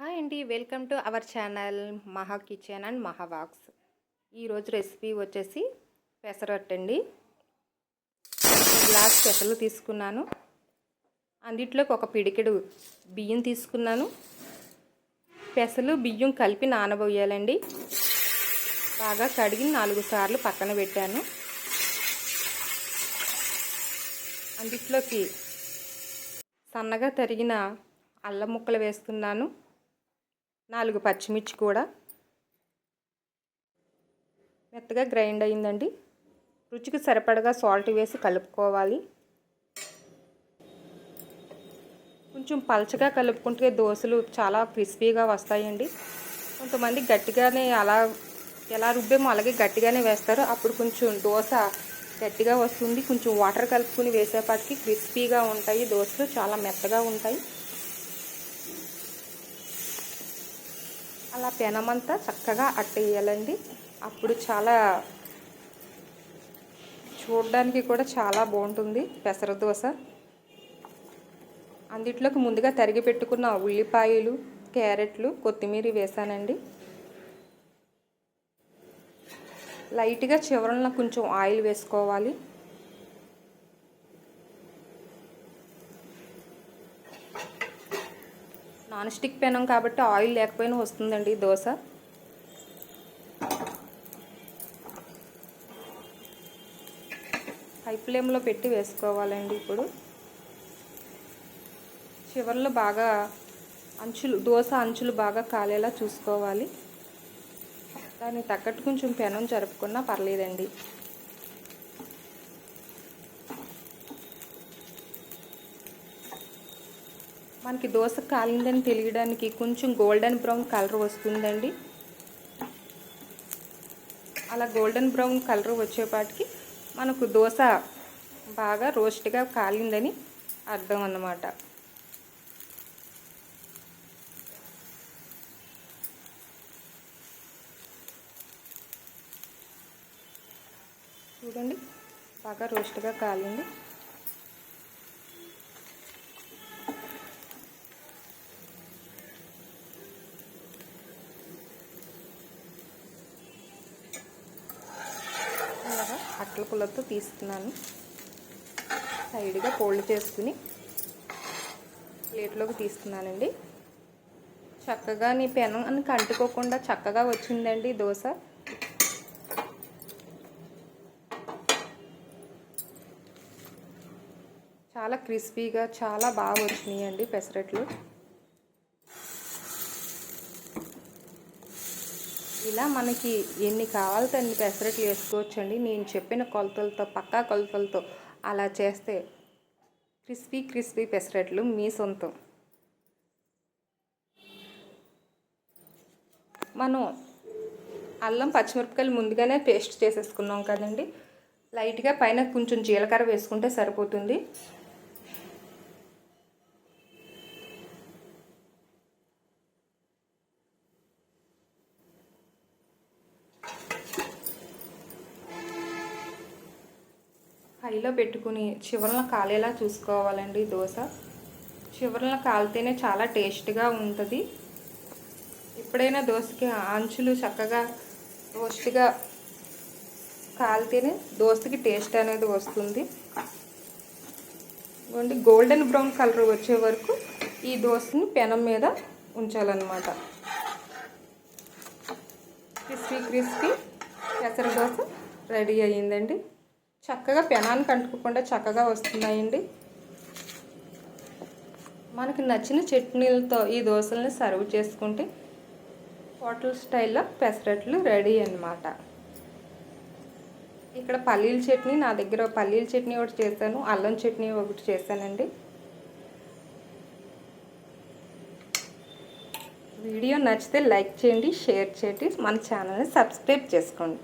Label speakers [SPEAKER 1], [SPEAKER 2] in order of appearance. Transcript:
[SPEAKER 1] Hi అండి welcome to our channel Maha kitchen and Maha walks. ఈరోజు recipe వచ్చేసి పెసరట్టు అండి. గ్లాస్ పెసలు తీసుకున్నాను. అందుట్లోకి ఒక పిడికెడు బియ్యం తీసుకున్నాను. పెసలు బియ్యం కలిపి నానబోయాలండి. బాగా కడిగి నాలుగు సార్లు పక్కన పెట్టాను. అందుట్లోకి సన్నగా తరిగిన అల్లం ముక్కలు వేస్తున్నాను. నాలుగు పచ్చిమిర్చి కూడా. మెత్తగా గ్రైండ్ అయిందండి. రుచికి సరిపడగా సాల్ట్ వేసి కలుపుకోవాలి. కొంచెం పలచగా కలుపుకుంటే దోశలు చాలా క్రిస్పీగా వస్తాయండి. కొంతమంది గట్టిగానే అలా ఎలా రుబ్బేమో అలాగే గట్టిగానే వేస్తారు. అప్పుడు కొంచెం దోశ గట్టిగా వస్తుంది. కొంచెం వాటర్ కలుపుకుని వేసేపాటికి క్రిస్పీగా ఉంటాయి. దోశలు చాలా మెత్తగా ఉంటాయి. అలా పెనమంతా చక్కగా అట్టేయాలండి. అప్పుడు చాలా చూడడానికి కూడా చాలా బాగుంటుంది పెసర దోశ. అందుట్లోకి ముందుగా తరిగి పెట్టుకున్న ఉల్లిపాయలు క్యారెట్లు కొత్తిమీర వేసానండి. లైట్గా చివరన కొంచెం ఆయిల్ వేసుకోవాలి. నాన్ స్టిక్ పెనం కాబట్టి ఆయిల్ లేకపోయినా వస్తుందండి దోశ. హై ఫ్లేమ్లో పెట్టి వేసుకోవాలండి ఇప్పుడు. చివర్లో బాగా అంచులు దోశ అంచులు బాగా కాలేలా చూసుకోవాలి. దానికి తగ్గట్టు కొంచెం పెనం జరుపుకున్నా పర్లేదండి. మనకి దోశ కాలిందని తెలియడానికి కొంచెం గోల్డెన్ బ్రౌన్ కలర్ వస్తుందండి. అలా గోల్డెన్ బ్రౌన్ కలర్ వచ్చేపాటికి మనకు దోశ బాగా రోస్ట్గా కాలిందని అర్థం అన్నమాట. చూడండి బాగా రోస్ట్గా కాలింది. అలాగా పుల్లతో తీస్తున్నాను. సైడ్గా ఫోల్డ్ చేసుకుని ప్లేట్లోకి తీస్తున్నానండి. చక్కగా నీ పెనం అని కంటుకోకుండా చక్కగా వచ్చిందండి దోశ. చాలా క్రిస్పీగా చాలా బాగా వచ్చినాయండి పెసరట్లు. ఇలా మనకి ఎన్ని కావాలితే అన్ని పెసరట్లు వేసుకోవచ్చండి. నేను చెప్పిన కొలతలతో పక్కా కొలతలతో అలా చేస్తే క్రిస్పీ క్రిస్పీ పెసరట్లు మీ సొంతం. మనం అల్లం పచ్చిమిరపకాయలు ముందుగానే పేస్ట్ చేసేసుకున్నాం కదండి. లైట్గా పైన కొంచెం జీలకర్ర వేసుకుంటే సరిపోతుంది. హైలో పెట్టుకుని చివరన కాలేలా చూసుకోవాలండి దోశ. చివరన కాలితేనే చాలా టేస్ట్గా ఉంటుంది. ఎప్పుడైనా దోశకి అంచులు చక్కగా రోస్ట్గా కాలితేనే దోశకి టేస్ట్ అనేది వస్తుంది. ఇవ్వండి గోల్డెన్ బ్రౌన్ కలర్ వచ్చే వరకు ఈ దోశని పెనం మీద ఉంచాలన్నమాట. క్రిస్పీ క్రిస్పీ పెసర దోశ రెడీ అయ్యిందండి. చక్కగా పెనానికి అంటుకోకుండా చక్కగా వస్తున్నాయండి. మనకి నచ్చిన చట్నీలతో ఈ దోశల్ని సర్వ్ చేసుకుంటే హోటల్ స్టైల్లో పెసరట్లు రెడీ అనమాట ఇక్కడ పల్లీల చట్నీ నా దగ్గర పల్లీల చట్నీ ఒకటి చేశాను అల్లం చట్నీ ఒకటి చేశానండి. వీడియో నచ్చితే లైక్ చేయండి షేర్ చేయండి మన ఛానల్ని సబ్స్క్రైబ్ చేసుకోండి.